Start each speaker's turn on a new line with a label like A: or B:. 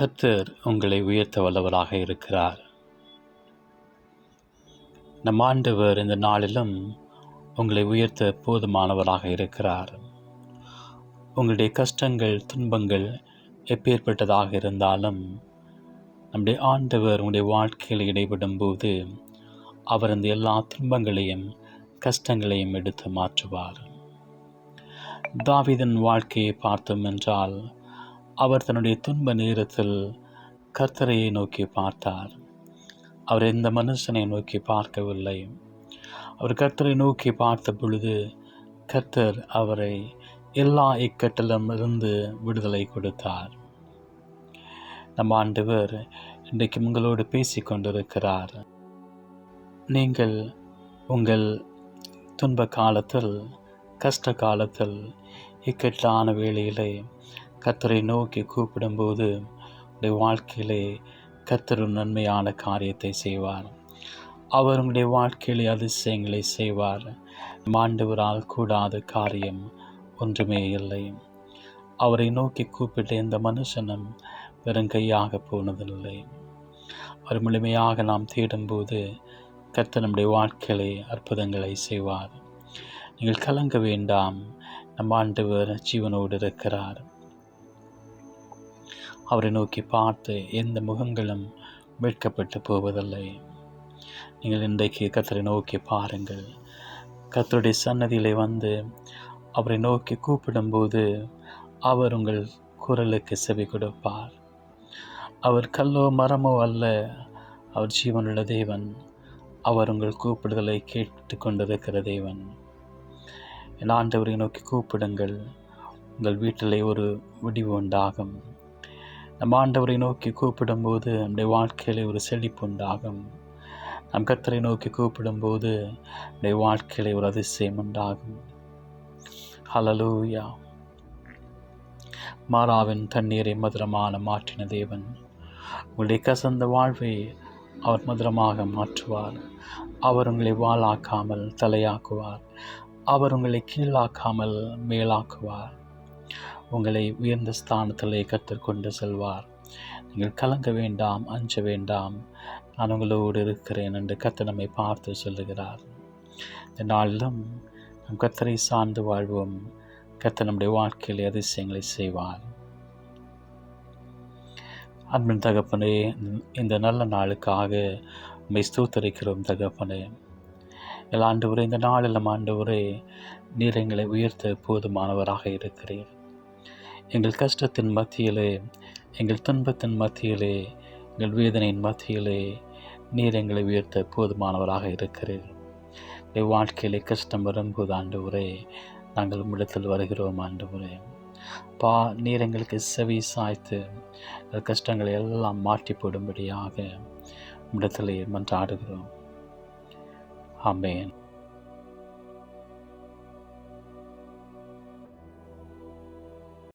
A: கர்த்தர் உங்களை உயர்த்த வல்லவராக இருக்கிறார். நம் ஆண்டவர் இந்த நாளிலும் உங்களை உயர்த்த போதுமானவராக இருக்கிறார். உங்களுடைய கஷ்டங்கள் துன்பங்கள் எப்பேற்பட்டதாக இருந்தாலும் நம்முடைய ஆண்டவர் உங்களுடைய வாழ்க்கையில் இடைபடும் போது அவர் அந்த எல்லா துன்பங்களையும் கஷ்டங்களையும் எடுத்து மாற்றுவார். தாவிதன் வாழ்க்கையை பார்த்தோம் என்றால் அவர் தன்னுடைய துன்ப நேரத்தில் கர்த்தரையை நோக்கி பார்த்தார். அவர் எந்த மனுஷனை நோக்கி பார்க்கவில்லை. அவர் கர்த்தரை நோக்கி பார்த்த பொழுது கர்த்தர் அவரை எல்லா இக்கட்டிலும் இருந்து விடுதலை கொடுத்தார். நம் ஆண்டவர் இன்றைக்கு உங்களோடு பேசி கொண்டிருக்கிறார். நீங்கள் உங்கள் துன்ப காலத்தில் கஷ்ட காலத்தில் இக்கட்டான வேளையிலே கர்த்தரை நோக்கி கூப்பிடும்போது உடைய வாழ்க்கையிலே கத்தர் நன்மையான காரியத்தை செய்வார். அவர் உங்களுடைய வாழ்க்கையிலே அதிசயங்களை செய்வார். மாண்டவரால் கூடாத காரியம் ஒன்றுமே இல்லை. அவரை நோக்கி கூப்பிட்ட எந்த மனுஷனும் வெறும் கையாக போனதில்லை. அவர் முழுமையாக நாம் தேடும்போது கர்த்தர் நம்முடைய வாழ்க்கையிலே அற்புதங்களை செய்வார். நீங்கள் கலங்க வேண்டாம். நம் ஆண்டவர் ஜீவனோடு இருக்கிறார். அவரை நோக்கி பார்த்து எந்த முகங்களும் வெட்கப்பட்டு போவதில்லை. நீங்கள் இன்றைக்கு கத்தரை நோக்கி பாருங்கள். கத்தருடைய சன்னதியிலே வந்து அவரை நோக்கி கூப்பிடும்போது அவர் உங்கள் குரலுக்கு செவி கொடுப்பார். அவர் கல்லோ மரமோ அல்ல அவர் ஜீவனுள்ள தேவன். அவர் உங்கள் கூப்பிடுதலை கேட்டு கொண்டிருக்கிற தேவன். என் ஆண்டவரை நோக்கி கூப்பிடுங்கள். உங்கள் வீட்டிலே ஒரு விடிவு உண்டாகும். நம் ஆண்டவரை நோக்கி கூப்பிடும்போது நம்முடைய வாழ்க்கையில் ஒரு செழிப்பு உண்டாகும். நம் கத்தரை நோக்கி கூப்பிடும்போது நம்முடைய வாழ்க்கையில் ஒரு அதிசயம் உண்டாகும். ஹலலூயா மாறாவின் தண்ணீரை மதுரமான மாற்றின தேவன் உங்களுடைய கசந்த வாழ்வை அவர் மதுரமாக மாற்றுவார். அவர் உங்களை வாளாக்காமல் தலையாக்குவார். அவர் உங்களை கீழாக்காமல் மேலாக்குவார். உங்களை உயர்ந்த ஸ்தானத்திலே கற்றுக்கொண்டு செல்வார். நீங்கள் கலங்க வேண்டாம் அஞ்ச வேண்டாம். நான் உங்களோடு இருக்கிறேன் என்று கத்தை நம்மை பார்த்து சொல்லுகிறார். இந்த நாளிலும் நம் கத்தரை சார்ந்து வாழ்வோம். கத்தை நம்முடைய வாழ்க்கையில் அதிசயங்களை செய்வார். அன்பின் தகப்பனே இந்த நல்ல நாளுக்காக உண்மை ஸ்தூத்தரிக்கிறோம் தகப்பனே. எல்லா ஆண்டு உரை இந்த நாளிலும் ஆண்டு உரை நீர் எங்களை உயர்த்த போதுமானவராக இருக்கிறீர். எங்கள் கஷ்டத்தின் மத்தியிலே எங்கள் துன்பத்தின் மத்தியிலே எங்கள் வேதனையின் மத்தியிலே நீர் எங்களை உயர்த்த போதுமானவராக இருக்கிறீர். என் வாழ்க்கையிலே கஷ்டம் வரும்போது ஆண்டு உரை நாங்கள் உம்மிடத்தில் வருகிறோம் ஆண்டு உரை பா நீர் எங்களுக்கு செவி சாய்த்து எங்கள் கஷ்டங்களை எல்லாம் மாற்றி போடும்படியாக உம்மிடத்திலே மன்றாடுகிறோம். ஆமேன்.